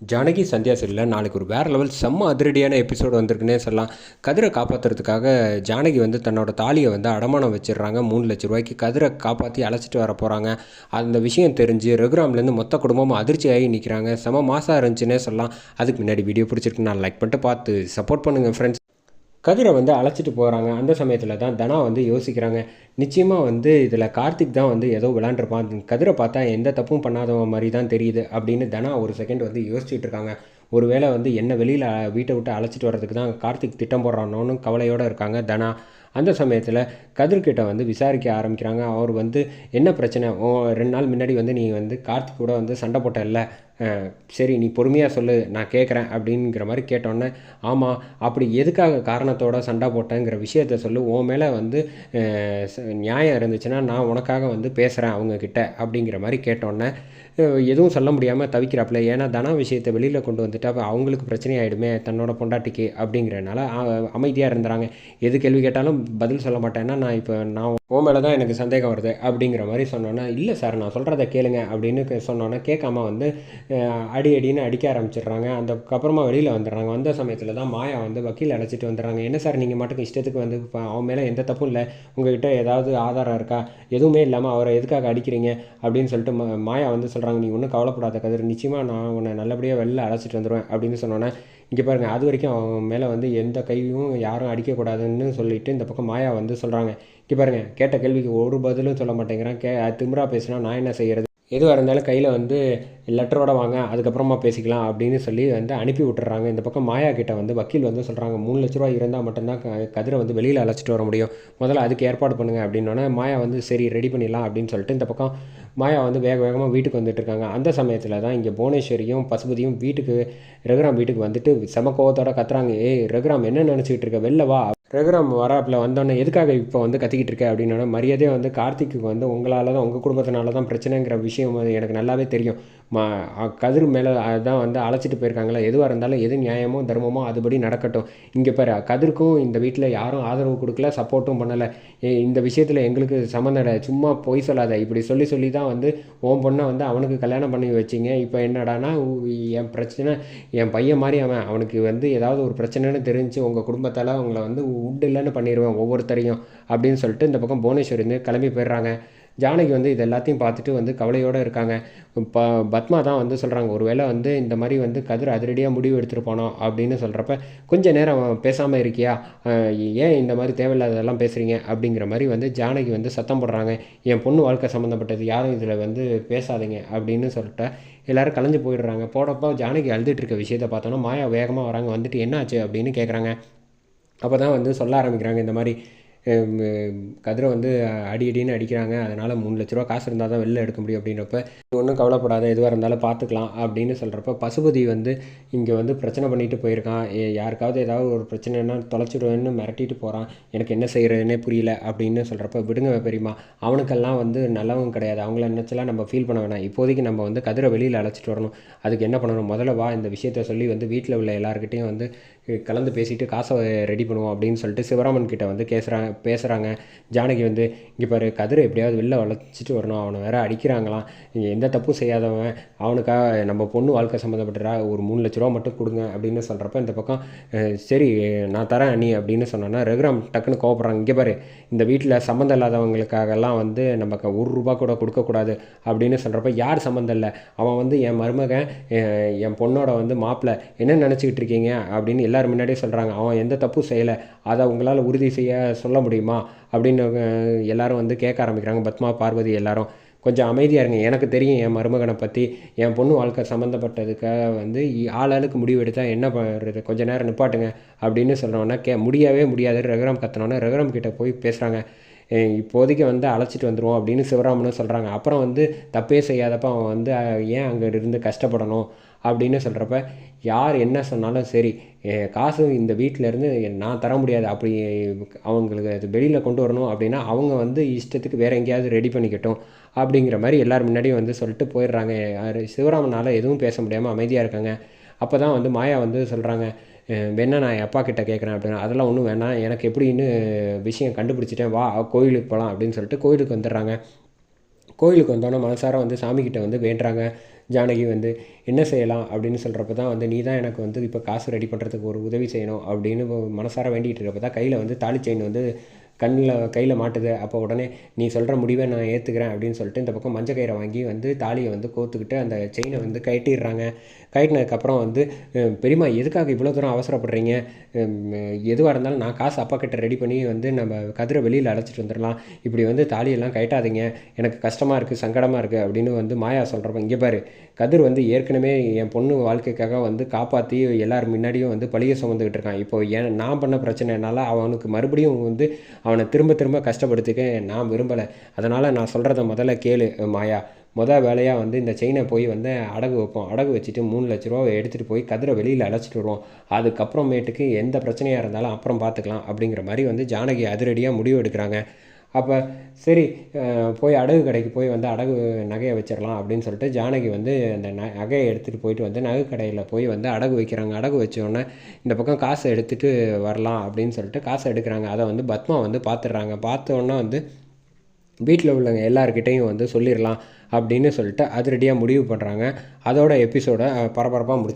ஜானகி சந்தியா சரியில் நாளைக்கு ஒரு வேறு லெவல் செம்ம அதிரடியான எபிசோடு வந்திருக்குன்னே சொல்லலாம். கதிரை காப்பாற்றுறதுக்காக ஜானகி வந்து தன்னோட தாலியை வந்து அடமானம் வச்சிடுறாங்க. மூணு லட்ச ரூபாய்க்கு கதிரை காப்பாற்றி அழைச்சிட்டு வர போகிறாங்க அந்த விஷயம் தெரிஞ்சு ரகுராம்லேருந்து மொத்த குடும்பமும் அதிர்ச்சியாகி நிற்கிறாங்க செம மாசாக இருந்துச்சுன்னே சொல்லலாம். அதுக்கு முன்னாடி வீடியோ பிடிச்சிருக்கு நான் லைக் பண்ணிட்டு பார்த்து சப்போர்ட் பண்ணுங்கள் ஃப்ரெண்ட்ஸ் கதிரை வந்து அழைச்சிட்டு போகிறாங்க அந்த சமயத்தில் தான் தனா வந்து யோசிக்கிறாங்க. நிச்சயமாக வந்து இதில் கார்த்திக் தான் வந்து ஏதோ விளாண்டுருப்பான் கதிரை பார்த்தா எந்த தப்பும் பண்ணாதவன் மாதிரி தான் தெரியுது அப்படின்னு தனா ஒரு செகண்ட் வந்து யோசிச்சுட்டு இருக்காங்க. ஒருவேளை வந்து என்ன வெளியில் வீட்டை விட்டு அழைச்சிட்டு வர்றதுக்கு தான் கார்த்திக் திட்டம் போடுறானோன்னு கவலையோடு இருக்காங்க தனா. அந்த சமயத்தில் கதிர்கிட்ட வந்து விசாரிக்க ஆரம்பிக்கிறாங்க. அவர் வந்து என்ன பிரச்சனை? ஓ ரெண்டு நாள் முன்னாடி வந்து நீ வந்து கார்த்திக் கூட வந்து சண்டை போட்ட இல்லை சரி நீ பொறுமையாக சொல்லு நான் கேட்குறேன் அப்படிங்கிற மாதிரி கேட்டோன்னே ஆமாம் அப்படி எதுக்காக காரணத்தோட சண்டை போட்டேங்கிற விஷயத்த சொல்லு. உன் மேலே வந்து நியாயம் இருந்துச்சுன்னா நான் உனக்காக வந்து பேசுகிறேன் அவங்கக்கிட்ட அப்படிங்கிற மாதிரி கேட்டோன்னே எதுவும் சொல்ல முடியாமல் தவிக்கிறாப்புல. ஏன்னா தனா விஷயத்தை வெளியில் கொண்டு வந்துட்டா அவங்களுக்கு பிரச்சனை ஆகிடுமே தன்னோட பொண்டாட்டிக்கு அப்படிங்கிறனால அமைதியாக இருந்துறாங்க. எது கேள்வி கேட்டாலும் பதில் சொல்ல மாட்டேன்னா நான் இப்போ நான் உன் மேலே தான் எனக்கு சந்தேகம் வருது அப்படிங்கிற மாதிரி சொன்னோன்னே இல்லை சார் நான் சொல்கிறத கேளுங்க அப்படின்னு சொன்னோன்னா சொன்னோன்னே கேட்காம வந்து அடி அடின்னு அடிக்க ஆரம்பிச்சிடுறாங்க. அதுக்கப்புறமா வெளியில் வந்துடுறாங்க. வந்த சமயத்தில் தான் மாயா வந்து வக்கீல் அழைச்சிட்டு வந்துடுறாங்க. என்ன சார் நீங்கள் மட்டும் இஷ்டத்துக்கு வந்து இப்போ அவன் மேலே எந்த தப்பும் இல்லை. உங்ககிட்ட ஏதாவது ஆதாரம் இருக்கா? எதுவுமே இல்லாமல் அவரை எதுக்காக அடிக்கிறீங்க? அப்படின்னு சொல்லிட்டு மா- மாயா வந்து சொல்கிறாங்க நீ ஒன்றும் கவலைப்படாத கதிர். நிச்சயமாக நான் உன்னை நல்லபடியாக வெளில அழைச்சிட்டு வந்துடுவேன் அப்படின்னு சொன்னோன்னே இங்கே பாருங்கள் அது வரைக்கும் அவன் மேலே வந்து எந்த கையும் யாரும் அடிக்கக்கூடாதுன்னு சொல்லிட்டு இந்த பக்கம் மாயா வந்து சொல்கிறாங்க இங்கே பாருங்கள் கேட்ட கேள்விக்கு ஒரு பதிலும் சொல்ல மாட்டேங்கிறான். கே திமிரா பேசினா நான் என்ன செய்கிறது எதுவாக இருந்தாலும் கையில் வந்து லெட்டரோட வாங்க அதுக்கப்புறமா பேசிக்கலாம் அப்படின்னு சொல்லி வந்து அனுப்பி விட்டுறாங்க. இந்த பக்கம் மாயா கிட்ட வந்து வக்கீல் வந்து சொல்கிறாங்க மூணு லட்ச ரூபா இருந்தால் மட்டும்தான் கதிரை வந்து வெளியில் அழைச்சிட்டு வர முடியும். முதல்ல அதுக்கு ஏற்பாடு பண்ணுங்க அப்படின்னோடனே மாயா வந்து சரி ரெடி பண்ணிடலாம் அப்படின்னு சொல்லிட்டு இந்த பக்கம் மாயா வந்து வேக வேகமாக வீட்டுக்கு வந்துட்டு இருக்காங்க. அந்த சமயத்தில் தான் இங்கே புவனேஸ்வரியும் பசுபதியும் வீட்டுக்கு ரகுராம் வீட்டுக்கு வந்துட்டு செம கோவத்தோட கத்துறாங்க. ஏய் ரகுராம் என்ன நினச்சிக்கிட்டு இருக்க? வெளில வா ரகுராம் வராப்பில் வந்தோடனே எதுக்காக இப்போ வந்து கத்திக்கிட்டு இருக்க? அப்படின்னா மரியாதையாக வந்து கார்த்திக்கு வந்து உங்களால் தான் உங்கள் குடும்பத்தினால தான் பிரச்சனைங்கிற விஷயம் வந்து எனக்கு நல்லாவே தெரியும். மா கதிர் மேலே அதான் வந்து அழைச்சிட்டு போயிருக்காங்களா எதுவாக இருந்தாலும் எது நியாயமோ தர்மமோ அதுபடி நடக்கட்டும். இங்கே பாரு கதிர்க்கும் இந்த வீட்டில் யாரும் ஆதரவு கொடுக்கல சப்போர்ட்டும் பண்ணலை. இந்த விஷயத்தில் எங்களுக்கு சம்மந்தம் இல்லை. சும்மா பொய் சொல்லாத. இப்படி சொல்லி சொல்லி தான் வந்து உன் பொண்ணை வந்து அவனுக்கு கல்யாணம் பண்ணி வச்சிங்க. இப்போ என்னடானா என் பிரச்சனை என் பையன் மாதிரி அவன் அவனுக்கு வந்து ஏதாவது ஒரு பிரச்சனைன்னு தெரிஞ்சு உங்கள் குடும்பத்தால் அவங்கள வந்து உண்டு இல்லைன்னு பண்ணிடுவேன் ஒவ்வொருத்தரையும் அப்படின்னு சொல்லிட்டு இந்த பக்கம் புவனேஸ்வரி வந்து கிளம்பி போயிடுறாங்க. ஜானகி வந்து இது எல்லாத்தையும் பார்த்துட்டு வந்து கவலையோடு இருக்காங்க. ப பத்மா தான் வந்து சொல்கிறாங்க ஒருவேளை வந்து இந்த மாதிரி வந்து கதிர் அதிரடியாக முடிவு எடுத்துகிட்டு போனோம் அப்படின்னு சொல்கிறப்ப கொஞ்ச நேரம் பேசாமல் இருக்கியா? ஏன் இந்த மாதிரி தேவையில்லாததெல்லாம் பேசுகிறீங்க அப்படிங்கிற மாதிரி வந்து ஜானகி வந்து சத்தம் போடுறாங்க. என் பொண்ணு வாழ்க்கை சம்மந்தப்பட்டது யாரும் இதில் வந்து பேசாதீங்க அப்படின்னு சொல்லிட்டு எல்லாரும் கலைஞ்சு போயிடுறாங்க. போடப்போ ஜானகி அழுதுட்டு இருக்க விஷயத்தை பார்த்தோன்னா மாயா வேகமாக வராங்க வந்துட்டு என்னாச்சு? அப்படின்னு கேட்குறாங்க அப்போ தான் வந்து சொல்ல ஆரம்பிக்கிறாங்க இந்த மாதிரி கதிரை வந்து அடி அடின்னு அடிக்கிறாங்க. அதனால் மூணு லட்ச ரூபா காசு இருந்தால் தான் வெளில எடுக்க முடியும் அப்படின்றப்ப ஒன்றும் கவலைப்படாத எதுவாக இருந்தாலும் பார்த்துக்கலாம் அப்படின்னு சொல்கிறப்ப பசுபதி வந்து இங்கே வந்து பிரச்சனை பண்ணிட்டு போயிருக்கான். யாருக்காவது ஏதாவது ஒரு பிரச்சனைனா தொலைச்சிடுவேன்னு மிரட்டிட்டு போகிறான் எனக்கு என்ன செய்கிறதுனே புரியல அப்படின்னு சொல்கிறப்ப விடுங்க பெரியம்மா அவனுக்கெல்லாம் வந்து நல்லவங்க கிடையாது. அவங்கள நினச்சலாம் நம்ம ஃபீல் பண்ண வேணாம். இப்போதைக்கு நம்ம வந்து கதிரை வெளியில் அழைச்சிட்டு வரணும். அதுக்கு என்ன பண்ணணும்? முதல்ல வா இந்த விஷயத்த சொல்லி வந்து வீட்டில் உள்ள எல்லாருக்கிட்டையும் வந்து கலந்து பேசிட்டு காசை ரெடி பண்ணுவோம் அப்படின்னு சொல்லிட்டு சிவராமன் கிட்ட வந்து பேசுகிறாங்க பேசுகிறாங்க ஜானகி வந்து இங்கே பாரு கதிரை எப்படியாவது வெளில வளைச்சிட்டு வரணும். அவனை வேற அடிக்கிறாங்களாம். இங்கே எந்த தப்பும் செய்யாதவன். அவனுக்காக நம்ம பொண்ணு வாழ்க்கை சம்மந்தப்பட்டா ஒரு மூணு லட்ச ரூபா மட்டும் கொடுங்க. அப்படின்னு சொல்கிறப்ப இந்த பக்கம் சரி நான் தரேன் நீ. அப்படின்னு சொன்னோன்னா ரகுராம் டக்குன்னு கோவப்படுறாங்க. இங்கே பாரு இந்த வீட்டில் சம்மந்தம் இல்லாதவங்களுக்காகலாம் வந்து நமக்கு ஒரு ரூபா கூட கொடுக்கக்கூடாது அப்படின்னு சொல்கிறப்ப யார் சம்மந்தம் இல்லை? அவன் வந்து என் மருமகன் என் என் பொண்ணோட வந்து மாப்பிள்ளை என்ன நினச்சிக்கிட்டு இருக்கீங்க? அப்படின்னு எல்லாரும் முன்னாடியே சொல்கிறாங்க அவன் எந்த தப்பும் செய்யலை. அதை உங்களால் உறுதி செய்ய சொல்ல முடியுமா? அப்படின்னு அஹ், எல்லாரும் வந்து கேட்க ஆரம்பிக்கிறாங்க. பத்மா பார்வதி எல்லாரும். கொஞ்சம் அமைதியாக இருங்க. எனக்கு தெரியும் என் மருமகனை பற்றி என் பொண்ணு வாழ்க்கை சம்மந்தப்பட்டதுக்காக வந்து ஆளாளுக்கு முடிவு எடுத்தால் என்ன பண்ணுறது கொஞ்ச நேரம் நிப்பாட்டுங்க அப்படின்னு சொல்கிறோன்னா கே முடியவே முடியாது. ரகுராம் கத்தனோன்னா ரகுராம் கிட்டே போய் பேசுகிறாங்க இப்போதைக்கு வந்து அழைச்சிட்டு வந்துடுவோம் அப்படின்னு சிவராமனும் சொல்கிறாங்க அப்புறம் வந்து தப்பே செய்யாதப்ப அவன் வந்து ஏன் அங்கே இருந்து கஷ்டப்படணும்? அப்படின்னு சொல்கிறப்ப யார் என்ன சொன்னாலும் சரி என் காசு இந்த வீட்டில் இருந்து நான் தர முடியாது. அப்படி அவங்களுக்கு அது வெளியில் கொண்டு வரணும் அப்படின்னா அவங்க வந்து இஷ்டத்துக்கு வேறு எங்கேயாவது ரெடி பண்ணிக்கட்டும். அப்படிங்கிற மாதிரி எல்லார் முன்னாடியும் வந்து சொல்லிட்டு போயிடுறாங்க. யார் சிவராமனால் எதுவும் பேச முடியாமல் அமைதியாக இருக்காங்க. அப்போ தான் வந்து மாயா வந்து சொல்கிறாங்க வேணா நான் அப்பா கிட்ட கேட்குறேன் அப்படின்னா அதெல்லாம் ஒன்றும் வேணாம். எனக்கு எப்படின்னு விஷயம் கண்டுபிடிச்சிட்டேன். வா கோயிலுக்கு போகலாம் அப்படின்னு சொல்லிட்டு கோயிலுக்கு வந்துடுறாங்க. கோயிலுக்கு வந்தோன்னே மனசார வந்து சாமிக்கிட்ட வந்து வேண்டுறாங்க. ஜானகி வந்து என்ன செய்யலாம்? அப்படின்னு சொல்கிறப்ப தான் வந்து நீ தான் எனக்கு வந்து இப்போ காசு ரெடி பண்ணுறதுக்கு ஒரு உதவி செய்யணும். அப்படின்னு மனசார வேண்டிகிட்டு இருக்கப்போ தான் கையில் வந்து தாலி செயின் வந்து கண்ணில் கையில் மாட்டுது. அப்போ உடனே நீ சொல்கிற முடிவை நான் ஏற்றுக்கிறேன் அப்படின்னு சொல்லிட்டு இந்த பக்கம் மஞ்சள் கயிறை வாங்கி வந்து தாலியை வந்து கோத்துக்கிட்டு அந்த செயினை வந்து கட்டிடுறாங்க. கட்டினதுக்கப்புறம் வந்து பெரியம்மா எதுக்காக இவ்வளோ தூரம் அவசரப்படுறீங்க? எதுவாக இருந்தாலும் நான் காசு அப்பா கிட்ட ரெடி பண்ணி வந்து நம்ம கதிரை வெளியில் அழைச்சிட்டு வந்துடலாம் இப்படி வந்து தாலியெல்லாம் கட்டாதீங்க. எனக்கு கஷ்டமாக இருக்குது சங்கடமாக இருக்குது அப்படின்னு வந்து மாயா சொல்கிறப்ப இங்கே பாரு கதிர் வந்து ஏற்கனவே என் பொண்ணு வாழ்க்கைக்காக வந்து காப்பாற்றி எல்லார் முன்னாடியும் வந்து பழிய சுமந்துக்கிட்டு இருக்கான். இப்போ ஏன் நான் பண்ண பிரச்சனைனால அவனுக்கு மறுபடியும் வந்து அவனை திரும்ப திரும்ப கஷ்டப்படுத்திக்க நான் விரும்பலை. அதனால் நான் சொல்கிறத முதல்ல கேளு மாயா. மொதல் வேலையாக வந்து இந்த செயினை போய் வந்து அடகு வைப்போம். அடகு வச்சுட்டு மூணு லட்ச ரூபா எடுத்துகிட்டு போய் கதிரை வெளியில் அழைச்சிட்டு வருவோம். அதுக்கப்புறமேட்டுக்கு எந்த பிரச்சனையாக இருந்தாலும் அப்புறம் பார்த்துக்கலாம் அப்படிங்கிற மாதிரி வந்து ஜானகி அதிரடியாக முடிவு எடுக்கிறாங்க. அப்போ சரி போய் அடகு கடைக்கு போய் வந்து அடகு நகையை வச்சிடலாம் அப்படின்னு சொல்லிட்டு ஜானகி வந்து அந்த ந நகையை எடுத்துகிட்டு போயிட்டு வந்து நகை கடையில் போய் வந்து அடகு வைக்கிறாங்க. அடகு வச்சோடனே இந்த பக்கம் காசை எடுத்துகிட்டு வரலாம் அப்படின்னு சொல்லிட்டு காசை எடுக்கிறாங்க. அதை வந்து பத்மா வந்து பார்த்துடுறாங்க பார்த்த வந்து வீட்டில் உள்ளவங்க எல்லாருக்கிட்டேயும் வந்து சொல்லிடலாம் அப்படின்னு சொல்லிட்டு அதிரடியாக முடிவு பண்ணுறாங்க அதோட எபிசோடை பரபரப்பாக முடிச்சு